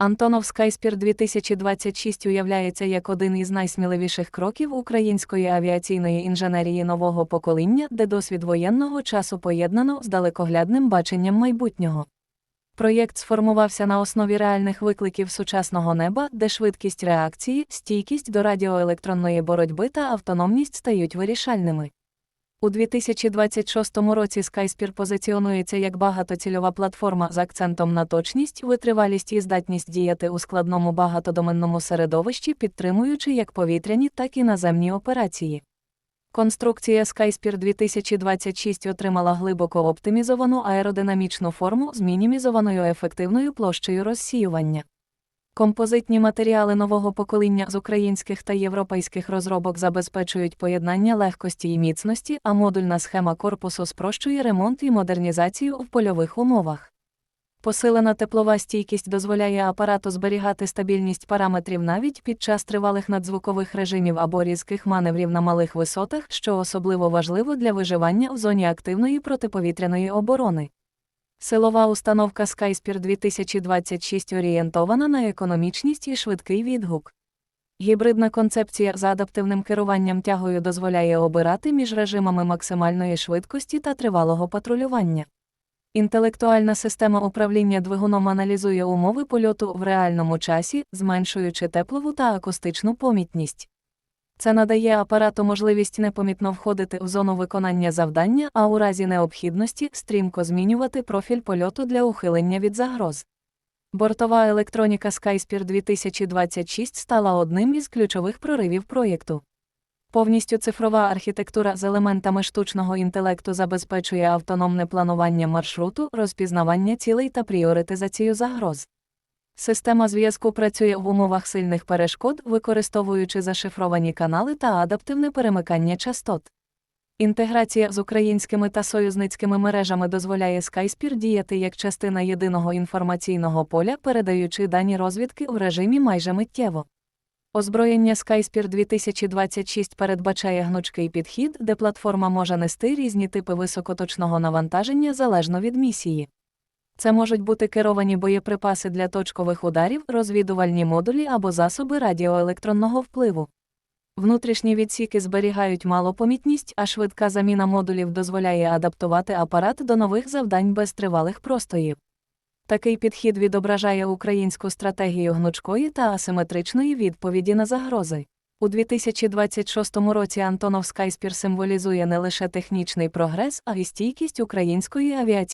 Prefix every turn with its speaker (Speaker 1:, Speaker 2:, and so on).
Speaker 1: Антонов Скайспір 2026 уявляється як один із найсміливіших кроків української авіаційної інженерії нового покоління, де досвід воєнного часу поєднано з далекоглядним баченням майбутнього. Проєкт сформувався на основі реальних викликів сучасного неба, де швидкість реакції, стійкість до радіоелектронної боротьби та автономність стають вирішальними. У 2026 році Skyspire позиціонується як багатоцільова платформа з акцентом на точність, витривалість і здатність діяти у складному багатодоменному середовищі, підтримуючи як повітряні, так і наземні операції. Конструкція Skyspire 2026 отримала глибоко оптимізовану аеродинамічну форму з мінімізованою ефективною площею розсіювання. Композитні матеріали нового покоління з українських та європейських розробок забезпечують поєднання легкості і міцності, а модульна схема корпусу спрощує ремонт і модернізацію в польових умовах. Посилена теплова стійкість дозволяє апарату зберігати стабільність параметрів навіть під час тривалих надзвукових режимів або різких маневрів на малих висотах, що особливо важливо для виживання в зоні активної протиповітряної оборони. Силова установка Skyspire 2026 орієнтована на економічність і швидкий відгук. Гібридна концепція з адаптивним керуванням тягою дозволяє обирати між режимами максимальної швидкості та тривалого патрулювання. Інтелектуальна система управління двигуном аналізує умови польоту в реальному часі, зменшуючи теплову та акустичну помітність. Це надає апарату можливість непомітно входити в зону виконання завдання, а у разі необхідності стрімко змінювати профіль польоту для ухилення від загроз. Бортова електроніка Skyspire 2026 стала одним із ключових проривів проєкту. Повністю цифрова архітектура з елементами штучного інтелекту забезпечує автономне планування маршруту, розпізнавання цілей та пріоритизацію загроз. Система зв'язку працює в умовах сильних перешкод, використовуючи зашифровані канали та адаптивне перемикання частот. Інтеграція з українськими та союзницькими мережами дозволяє Skyspire діяти як частина єдиного інформаційного поля, передаючи дані розвідки в режимі майже миттєво. Озброєння Skyspire 2026 передбачає гнучкий підхід, де платформа може нести різні типи високоточного навантаження залежно від місії. Це можуть бути керовані боєприпаси для точкових ударів, розвідувальні модулі або засоби радіоелектронного впливу. Внутрішні відсіки зберігають малопомітність, а швидка заміна модулів дозволяє адаптувати апарат до нових завдань без тривалих простоїв. Такий підхід відображає українську стратегію гнучкої та асиметричної відповіді на загрози. У 2026 році Антонов Скайспір символізує не лише технічний прогрес, а й стійкість української авіації.